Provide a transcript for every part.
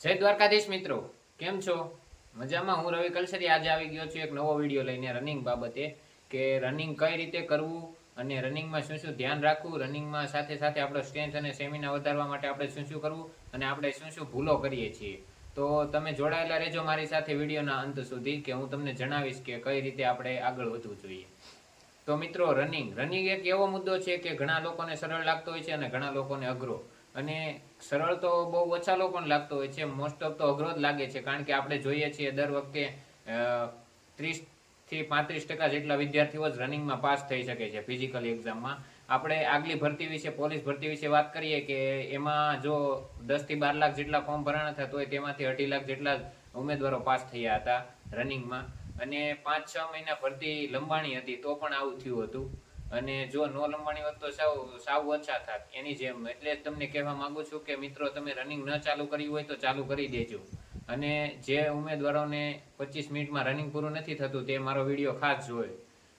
જય દ્વારકાધીશ મિત્રો. કેમ છો? મજામાં? હું રવિ કલસરી. આજે આવી ગયો છું એક નવો વીડિયો લઈને રનિંગ બાબતે કે રનિંગ કઈ રીતે કરવું અને રનિંગમાં શું શું ધ્યાન રાખવું રનિંગમાં સાથે સાથે આપણો સ્ટ્રેન્થ અને સ્ટેમિના વધારવા માટે આપણે શું શું કરવું અને આપણે શું શું ભૂલો કરીએ છીએ. તો તમે જોડાયેલા રહેજો મારી સાથે વિડીયોના અંત સુધી કે હું તમને જણાવીશ કે કઈ રીતે આપણે આગળ વધવું જોઈએ. તો મિત્રો રનિંગ રનિંગ એક એવો મુદ્દો છે કે ઘણા લોકોને સરળ લાગતો હોય છે અને ઘણા લોકોને અઘરો. અને સરળ તો બહુ ઓછા લોકોને લાગતો હોય છે. મોસ્ટ ઓફ તો અઘરો જ લાગે છે. કારણ કે આપણે જોઈએ છીએ દર વખતે ત્રીસથી પાંત્રીસ ટકા જેટલા વિદ્યાર્થીઓ જ રનિંગમાં પાસ થઈ શકે છે ફિઝિકલ એક્ઝામમાં આપણે આગલી ભરતી વિશે, પોલીસ ભરતી વિશે વાત કરીએ કે એમાં જો દસથી બાર લાખ જેટલા ફોર્મ ભરાણા થતા હોય તેમાંથી અઢી લાખ જેટલા ઉમેદવારો પાસ થયા હતા રનિંગમાં. અને પાંચ છ મહિના ભરતી લંબાણી હતી તો પણ આવું થયું હતું. અને જો નો લંબાણી હોત તો સાવ સાવ ઓછા થાત, એની જેમ. એટલે તમને કહેવા માંગુ છું કે મિત્રો, તમે રનિંગ ન ચાલુ કરી હોય તો ચાલુ કરી દેજો. અને જે ઉમેદવારોને પચીસ મિનિટમાં રનિંગ પૂરું નથી થતું, તે મારો વીડિયો ખાસ જોયો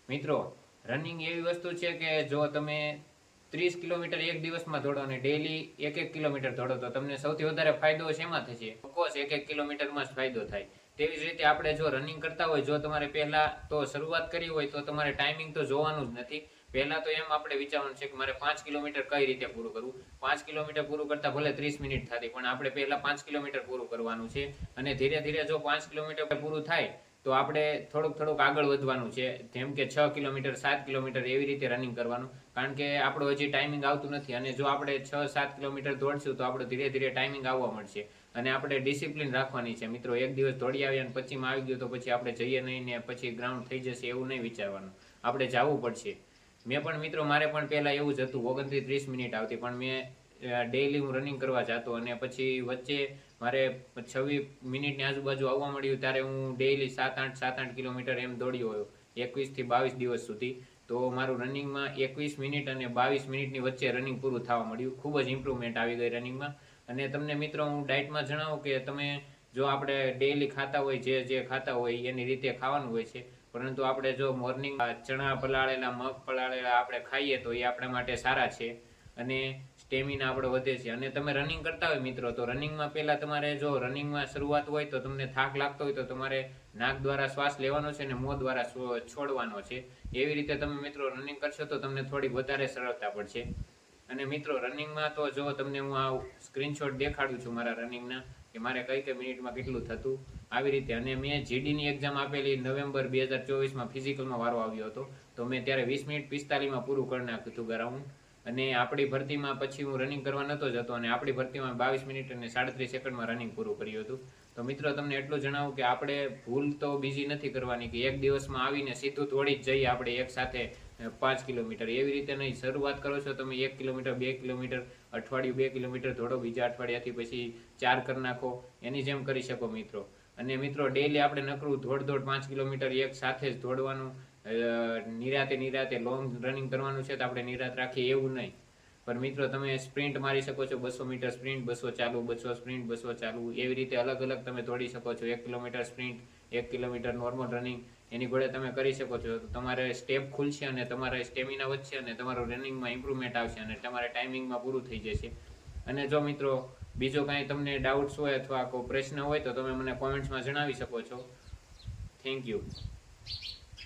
મિત્રો રનિંગ એવી વસ્તુ છે કે જો તમે ત્રીસ કિલોમીટર એક દિવસમાં દોડો અને ડેલી એક એક કિલોમીટર દોડો, તો તમને સૌથી વધારે ફાયદો શેમાં થશે? ઓફકોર્સ એક એક કિલોમીટરમાં જ ફાયદો થાય. તેવી જ રીતે આપણે જો રનિંગ કરતા હોય, જો તમારે પહેલા તો શરૂઆત કરી હોય, તો તમારે ટાઈમિંગ તો જોવાનું જ નથી. પહેલા તો એમ આપણે વિચારવાનું છે કે મારે પાંચ કિલોમીટર કઈ રીતે પૂરું કરવું? પાંચ કિલોમીટર પૂરું કરતા ભલે ત્રીસ મિનિટ થતી, પણ આપણે પહેલા પાંચ કિલોમીટર પૂરું કરવાનું છે. અને ધીરે ધીરે જો પાંચ કિલોમીટર પૂરું થાય તો આપણે થોડુંક થોડુંક આગળ વધવાનું છે. જેમ કે છ કિલોમીટર, સાત કિલોમીટર એવી રીતે રનિંગ કરવાનું. કારણ કે આપણો હજી ટાઈમિંગ આવતું નથી અને જો આપણે છ, સાત કિલોમીટર દોડશું તો આપણે ધીરે ધીરે ટાઈમિંગ આવવા મળશે અને આપણે ડિસિપ્લિન રાખવાની છે. મિત્રો, એક દિવસ દોડી આવ્યા અને પછીમાં આવી ગયો તો પછી આપણે જઈએ નહીં ને પછી ગ્રાઉન્ડ થઈ જશે એવું નહીં વિચારવાનું. આપણે જવું પડશે. મેં પણ મિત્રો, મારે પણ પહેલા એવું જ હતું. ઓગણત્રીસ ત્રીસ મિનિટ આવતી. પણ મેં ડેઈલી હું રનિંગ કરવા જતો અને પછી વચ્ચે મારે છવ્વીસ મિનિટની આજુબાજુ આવવા મળ્યું ત્યારે હું ડેઈલી સાત આઠ સાત આઠ કિલોમીટર એમ દોડ્યો હોયો. એકવીસથી બાવીસ દિવસ સુધી. તો મારું રનિંગમાં એકવીસ મિનિટ અને બાવીસ મિનિટની વચ્ચે રનિંગ પૂરું થવા મળ્યું ખૂબ જ ઇમ્પ્રુવમેન્ટ આવી ગઈ રનિંગમાં અને તમને મિત્રો હું ડાયટમાં જણાવું કે તમે જો આપણે ડેઈલી ખાતા હોય, જે જે ખાતા હોય, એની રીતે ખાવાનું હોય છે. પરંતુ આપણે જો મોર્નિંગ ચણા પલાળેલા, મગ પલાળેલા આપણે ખાઈએ તો એ આપણા માટે સારા છે. અને સ્ટેમિના આપણો વધે છે. અને તમે રનિંગ કરતા હોય મિત્રો, તો રનિંગમાં પહેલાં તમારે જો રનિંગમાં શરૂઆત હોય તો તમને થાક લાગતો હોય તો તમારે નાક દ્વારા શ્વાસ લેવાનો છે અને મોં દ્વારા છોડવાનો છે. એવી રીતે તમે મિત્રો રનિંગ કરશો તો તમને થોડીક વધારે સરળતા પડશે. અને મિત્રો રનિંગમાં તો જો તમને હું આ સ્ક્રીનશોટ દેખાડું છું મારા રનિંગના કે મારે કઈ કઈ મિનિટમાં કેટલું થતું, આવી રીતે. અને મેં જીડીની એક્ઝામ આપેલી નવેમ્બર બે હજાર ચોવીસમાં ફિઝિકલમાં વારો આવ્યો હતો. તો મેં ત્યારે વીસ મિનિટ પિસ્તાલીસમાં પૂરું કરી નાખ્યું હતું, ગ્રાઉન્ડ. અને આપણી ભરતીમાં પછી હું રનિંગ કરવા નતો જતો અને આપણી ભરતીમાં બાવીસ મિનિટ અને સાડત્રીસ સેકન્ડમાં રનિંગ પૂરું કર્યું હતું. તો મિત્રો, તમને એટલું જણાવું કે આપણે ભૂલ તો બીજી નથી કરવાની કે એક દિવસમાં આવીને સીધું દોડી જ જઈએ આપણે એક સાથે પાંચ કિલોમીટર. એવી રીતે નહીં, શરૂઆત કરો છો તમે એક કિલોમીટર, બે કિલોમીટર, અઠવાડિયું બે કિલોમીટર દોડો બીજા અઠવાડિયાથી પછી ચાર કરી નાખો. એની જેમ કરી શકો મિત્રો. અને મિત્રો ડેલી આપણે નકરું દોઢ દોઢ પાંચ કિલોમીટર એક સાથે જ દોડવાનું. નિરાતે નિરાતે લોંગ રનિંગ કરવાનું છે તો આપણે નિરાત રાખીએ એવું નહીં. પણ મિત્રો, તમે સ્પ્રિન્ટ મારી શકો છો, બસો મીટર સ્પ્રિન્ટ બસો ચાલુ, બસો સ્પ્રિન્ટ બસો ચાલુ. એવી રીતે અલગ અલગ તમે દોડી શકો છો. એક કિલોમીટર સ્પ્રિન્ટ એક કિલોમીટર નોર્મલ રનિંગ એની ઘોડે તમે કરી શકો છો. તમારે સ્ટેપ ખુલશે અને તમારે સ્ટેમિના વધશે અને તમારું રનિંગમાં ઇમ્પ્રુવમેન્ટ આવશે અને તમારે ટાઈમિંગમાં પૂરું થઈ જશે. અને જો મિત્રો, બીજો કાંઈ તમને ડાઉટ્સ હોય અથવા કોઈ પ્રશ્ન હોય તો તમે મને કોમેન્ટ્સમાં જણાવી શકો છો. Thank you